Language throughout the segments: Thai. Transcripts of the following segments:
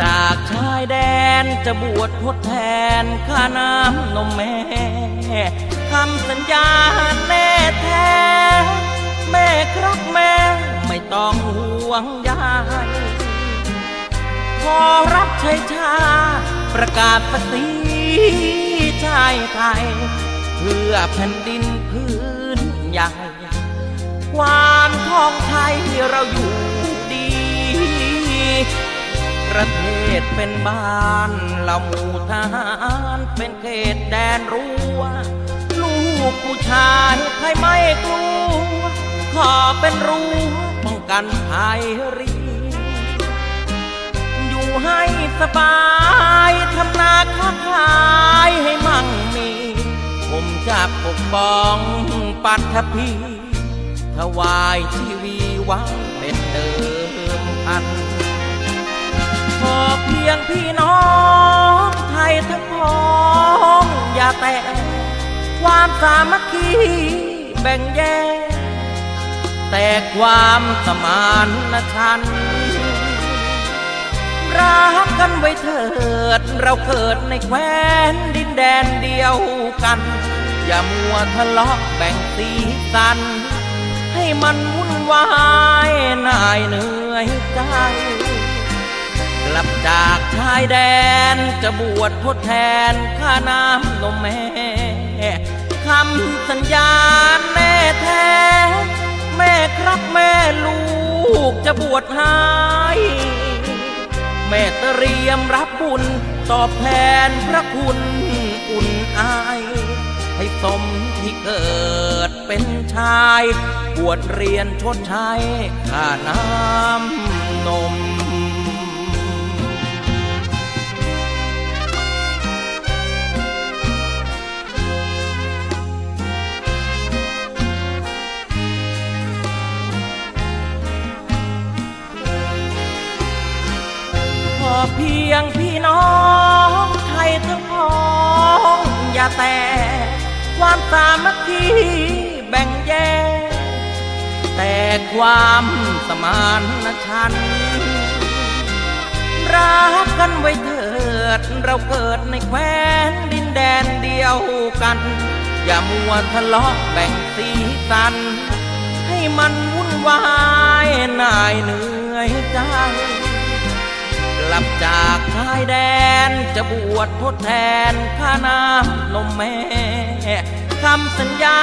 จากชายแดนจะบวชทดแทนค่าน้ำนมแม่คำสัญญาแน่แท้ แม่ครับแม่ไม่ต้องห่วงใยขอรับชัยชา ประกาศปฏิชายไทย เพื่อแผ่นดินพื้นใหญ่ ความท้องไทยเราอยู่ ประเทศเป็นบ้านเราหมู่ทหารเป็นเขตแดนรั้วลูกผู้ชายใครไม่กลัวขอเป็นรั้วป้องกันภัยรีอยู่ให้สบายทำนาค้าขายให้มั่งมี ผมจะปกป้องปัทภีถวายชีวีไว้เป็นเดิมพัน ขอเพียงพี่น้องไทยทั้งพ้อง อย่าแต่ความสามัคคีแบ่งแยก แต่ความสมานฉันรักกันไว้เถิด เราเกิดในแคว้นดินแดนเดียวกัน อย่ามัวทะเลาะแบ่งสีสัน ให้มันวุ่นวายนายเหนื่อยใจ จากชายแดนจะบวชทดแทนค่าน้ำนมแม่คำสัญญาแน่แท้ แม่ครับแม่ลูกจะบวชให้แม่เตรียมรับบุญตอบแทนพระคุณอุ่นอายให้สมที่เกิดเป็นชาย บวชเรียนชดใช้ค่าน้ำ เพียงพี่น้องไทยทั้งพ้อง อย่าแต่ความสามัคคีแบ่งแยก แต่ความสมานฉันรักกันไว้เถิด เราเกิดในแคว้นดินแดนเดียวกัน อย่ามัวทะเลาะแบ่งสีสัน ให้มันวุ่นวายนายเหนื่อยใจ ลับจากชายแดนจะบวชทดแทนค่าน้ำนมแม่คำสัญญา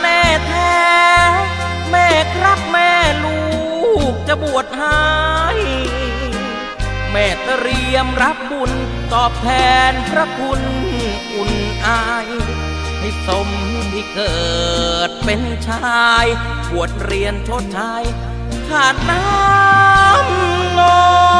แน่แท้ แม่ครับแม่ลูกจะบวชให้แม่เตรียมรับบุญตอบแทนพระคุณอุ่นอายให้สมที่เกิดเป็นชายบวชเรียนชดใช้ขาดน้ำนม